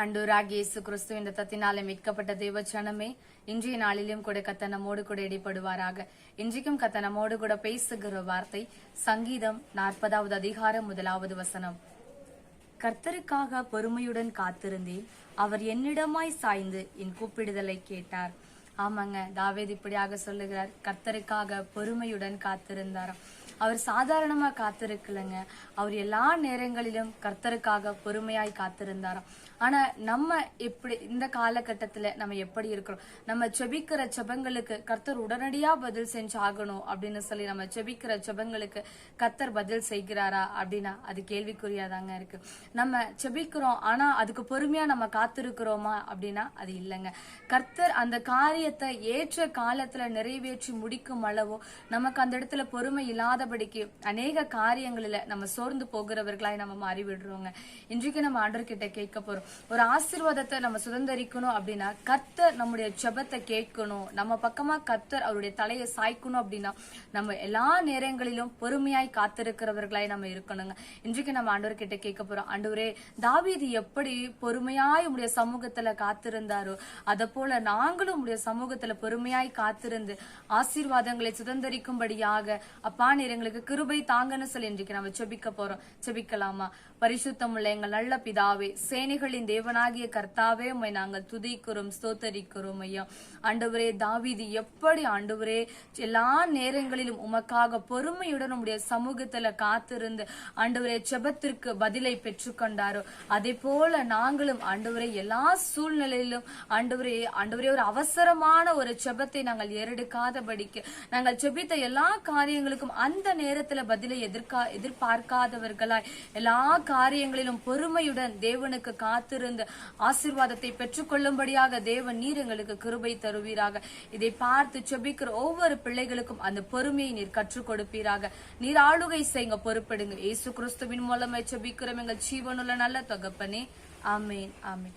அண்டூராக இயேசு இந்த தத்தினாலே மீட்கப்பட்ட தேவச்சனமே இன்றைய நாளிலும் கூட கத்த நம்மோடு கூட இடைப்படுவாராக. இன்றைக்கும் கத்த நம்மோடு கூட பேசுகிற வார்த்தை சங்கீதம் நாற்பதாவது அதிகாரம் முதலாவது வசனம். கர்த்தருக்காக பொறுமையுடன் காத்திருந்தேன் அவர் என்னிடமாய் சாய்ந்து என் கூப்பிடுதலை கேட்டார். ஆமாங்க தாவேத் இப்படியாக சொல்லுகிறார் கர்த்தருக்காக பொறுமையுடன் காத்திருந்தாராம். அவர் சாதாரணமா காத்திருக்கலங்க. அவர் எல்லா நேரங்களிலும் கர்த்தருக்காக பொறுமையாய் காத்திருந்தாராம் ஆனா நம்ம எப்படி இந்த காலகட்டத்துல நம்ம எப்படி இருக்கிறோம்? நம்ம செபிக்கிற செபங்களுக்கு கர்த்தர் உடனடியா பதில் செஞ்சாகணும் அப்படின்னு சொல்லி நம்ம செபிக்கிற செபங்களுக்கு கர்த்தர் பதில் செய்கிறாரா அப்படின்னா அது கேள்விக்குறியாதாங்க இருக்கு. நம்ம செபிக்கிறோம் ஆனா அதுக்கு பொறுமையா நம்ம காத்திருக்கிறோமா அப்படின்னா அது இல்லைங்க. கர்த்தர் அந்த காரியத்தை ஏற்ற காலத்துல நிறைவேற்றி முடிக்கும் அளவோ நமக்கு அந்த இடத்துல பொறுமை இல்லாத இல்லாதபடிக்கு அநேக காரியங்களில நம்ம சோர்ந்து போகிறவர்களாய் நம்ம மாறி விடுறோங்க இன்றைக்கு நம்ம ஆண்டர்கிட்ட கேட்க போறோம். ஒரு ஆசீர்வாதத்தை நம்ம சுதந்திரிக்கணும் அப்படின்னா கர்த்தர் நம்முடைய ஜபத்தை கேட்கணும். நம்ம பக்கமா கர்த்தர் அவருடைய தலையை சாய்க்கணும் அப்படின்னா நம்ம எல்லா நேரங்களிலும் பொறுமையாய் காத்திருக்கிறவர்களாய் நம்ம இருக்கணுங்க. இன்றைக்கு நம்ம ஆண்டவர்கிட்ட கேட்க போறோம். ஆண்டவரே தாவீது எப்படி பொறுமையாய் உடைய சமூகத்துல காத்திருந்தாரோ அத போல நாங்களும் உடைய சமூகத்துல பொறுமையாய் காத்திருந்து ஆசீர்வாதங்களை சுதந்திரிக்கும்படியாக அப்பா நீர் எங்களுக்கு கிருபை தாங்கன்னு சொல்லி இன்றைக்கு நம்ம செபிக்க போறோம். செபிக்கலாமா? பரிசுத்தம் உள்ள எங்கள் நல்ல பிதாவே சேனைகளின் தேவனாகிய கர்த்தாவே உண்மை நாங்கள் துதிக்கிறோம் ஸ்தோத்தரிக்கிறோம் ஐயா. ஆண்டவரே தாவிதி எப்படி ஆண்டவரே எல்லா நேரங்களிலும் உமக்காக பொறுமையுடன் நம்முடைய சமூகத்துல காத்திருந்து ஆண்டவரே செபத்திற்கு பதிலை பெற்றுக்கொண்டாரோ அதே போல நாங்களும் ஆண்டவரே எல்லா சூழ்நிலையிலும் ஆண்டவரே ஆண்டவரே ஒரு அவசரமான ஒரு செபத்தை நாங்கள் ஏறெடுக்காதபடிக்கு நாங்கள் செபித்த எல்லா காரியங்களுக்கும் அந்த நேரத்துல பதிலை எதிர்கா எதிர்பார்க்காதவர்களாய் எல்லா காரியங்களிலும் பொறுமையுடன் தேவனுக்கு காத்திருந்து ஆசீர்வாதத்தை பெற்றுக்கொள்ளும்படியாக தேவன் நீர் எங்களுக்கு கிருபை தருவீராக. இதை பார்த்து செபிக்கிற ஒவ்வொரு பிள்ளைகளுக்கும் அந்த பொறுமையை நீர் கற்றுக் கொடுப்பீராக. நீர் ஆளுகை செய்யுங்க பொறுப்பிடுங்க. இயேசு கிறிஸ்துவின் மூலமாய் செபிக்கிறோம். எங்கள் ஜீவனுள்ள நல்ல தொகப்பனே. ஆமேன் ஆமேன்.